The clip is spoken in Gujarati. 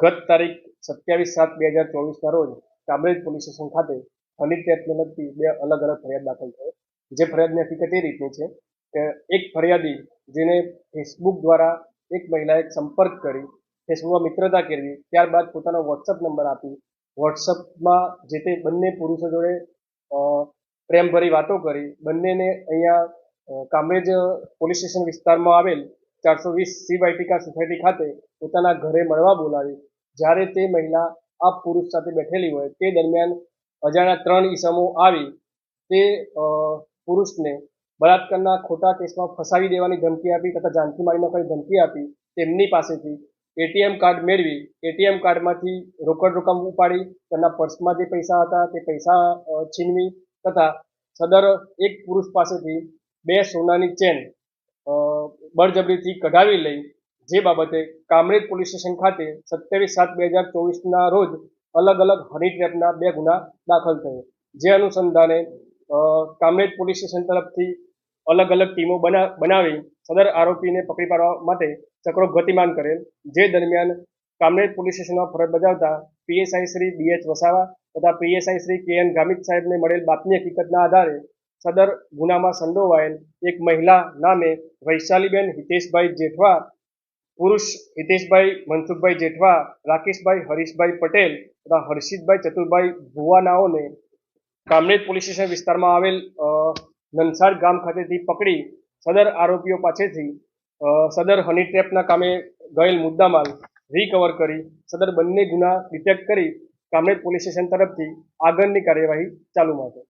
ગત તારીખ સત્યાવીસ સાત બે હજાર ચોવીસના રોજ કામરેજ પોલીસ સ્ટેશન ખાતે હની ટેપને લગતી બે અલગ અલગ ફરિયાદ દાખલ થઈ. જે ફરિયાદની હકીકત એ રીતની છે કે એક ફરિયાદી જેને ફેસબુક દ્વારા એક મહિલાએ સંપર્ક કરી, ફેસબુકમાં મિત્રતા કરવી ત્યારબાદ પોતાનો વોટ્સઅપ નંબર આપી વોટ્સઅપમાં જે તે બંને પુરુષો જોડે પ્રેમભરી વાતો કરી, બંનેને અહીંયા કામરેજ પોલીસ સ્ટેશન વિસ્તારમાં આવેલ ચારસો વીસ સી સોસાયટી ખાતે પોતાના ઘરે મળવા બોલાવી. જ્યારે તે મહિલા આ પુરુષ સાથે બેઠેલી હોય, તે દરમિયાન અજાણ્યા ત્રણ ઈસમો આવી તે પુરુષને બળાત્કારના ખોટા કેસમાં ફસાવી દેવાની ધમકી આપી તથા જાનકી મારી નાખવાની ધમકી આપી તેમની પાસેથી એટીએમ કાર્ડ મેળવી એટીએમ કાર્ડમાંથી રોકડ રકમ ઉપાડી, તેમના પર્સમાં જે પૈસા હતા તે પૈસા છીનવી તથા સદર એક પુરુષ પાસેથી બે સોનાની ચેન બળજબરીથી કઢાવી લઈ, જે બાબતે કામરેજ પોલીસ સ્ટેશન ખાતે સત્યાવીસ સાત બે હજાર ચોવીસના રોજ અલગ અલગ હની ટ્રેપના બે ગુના દાખલ થયો. જે અનુસંધાને કામરેજ પોલીસ સ્ટેશન તરફથી અલગ અલગ ટીમો બના, બનાવી સદર આરોપીને પકડી પાડવા માટે ચક્રો ગતિમાન કરેલ. જે દરમિયાન કામરેજ પોલીસ સ્ટેશનમાં ફરજ બજાવતા પીએસઆઈ શ્રી બીએચ વસાવા તથા પીએસઆઈ શ્રી કે એન ગામિત સાહેબને મળેલ બાતમી હકીકતના આધારે સદર ગુનામાં સંડોવાયેલ એક મહિલા નામે વૈશાલીબેન હિતેશભાઈ જેઠવા, પુરુષ હિતેશભાઈ મનસુખભાઈ જેઠવા, રાકેશભાઈ હરીશભાઈ પટેલ તથા હર્ષિતભાઈ ચતુરભાઈ ભુવાનાઓને કામરેજ પોલીસ સ્ટેશન વિસ્તારમાં આવેલ નનસાડ ગામ ખાતેથી પકડી સદર આરોપીઓ પાસેથી સદર હની ટ્રેપના કામે ગયેલ મુદ્દામાલ રિકવર કરી, સદર બંને ગુના ડિટેક્ટ કરી કામરેજ પોલીસ સ્ટેશન તરફથી આગળની કાર્યવાહી ચાલુમાં છે